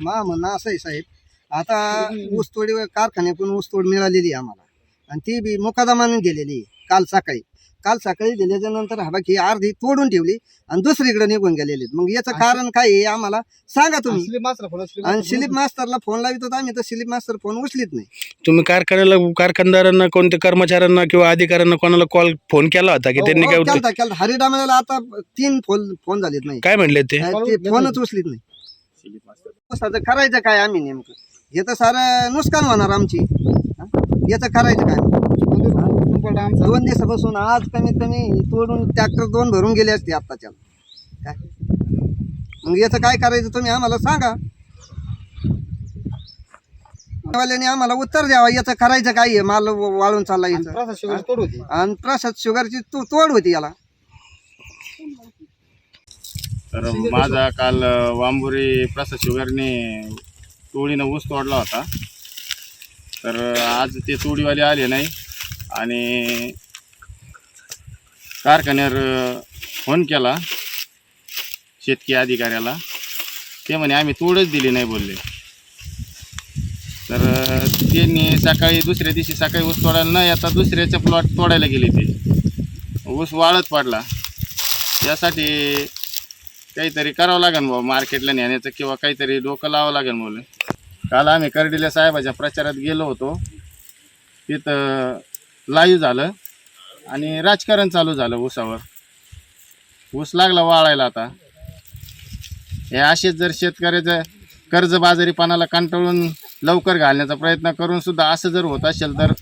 मा म्हणणं असं आहे साहेब. आता ऊसतोडी कारखान्याकडून ऊसतोड मिळालेली आहे आम्हाला. आणि ती बी मुकादमाने दिलेली आहे काल सकाळी. काल सकाळी दिल्याच्या नंतर हा बाकी अर्धी तोडून ठेवली आणि दुसरीकडे निघून गेलेली. मग याचं कारण काय आहे आम्हाला? सांगा तुम्ही. स्लिप स्लिप आणि शिलीप मास्तरला फोन लावित होता आम्ही तर शिलीप मास्तर फोन उचलीत नाही. तुम्ही कारखान्याला कारखानदारांना कोणत्या कर्मचाऱ्यांना किंवा अधिकाऱ्यांना कोणाला कॉल फोन केला होता की त्यांनी काय हो, उत्तर- केलता. आता तीन फोन फोन झालेत नाही. काय म्हणले ते? ते फोनच उचलीत नाही. ऊसाचं करायचं काय आम्ही नेमकं? हे तर सारं नुकसान होणार आमची. हा? याचं करायचं काय? दोन दिवसापासून आज कमीत कमी तोडून ट्रॅक्टर दोन भरून गेले असते आत्ताच्या. काय? मग याचं काय करायचं तुम्ही आम्हाला सांगा. वाल्याने आम्हाला उत्तर द्यावा याचं करायचं काय आहे माल वाळून चालला याचं. प्रसाद शुगर तोड होती. आणि प्रसाद शुगरची तू तोड होती याला. तर माझा काल वांबुरी प्रसाद शुगरने तोडीनं ऊस तोडला होता. तर आज ते तोडीवाले आले नाही. आणि कारखान्यावर फोन केला शेतकी अधिकाऱ्याला. ते म्हणे आम्ही तोडच दिली नाही बोलले. तर त्यांनी सकाळी दुसऱ्या दिवशी सकाळी ऊस तोडायला न येता दुसऱ्याच्या प्लॉट तोडायला गेले ते. ऊस वाळत पडला. यासाठी काहीतरी करावं लागेल बाबा मार्केटला नेण्याचं किंवा काहीतरी डोकं लावावं लागेल मुलं. काल आम्ही करडिल्या साहेबाच्या प्रचारात गेलो होतो. तिथं लाईव्ह झालं आणि राजकारण चालू झालं ऊसावर. ऊस लागला वाळायला आता. हे असेच जर शेतकऱ्याचं कर्जबाजारीपणाला कंटाळून लवकर घालण्याचा प्रयत्न करून सुद्धा असं जर होत असेल तर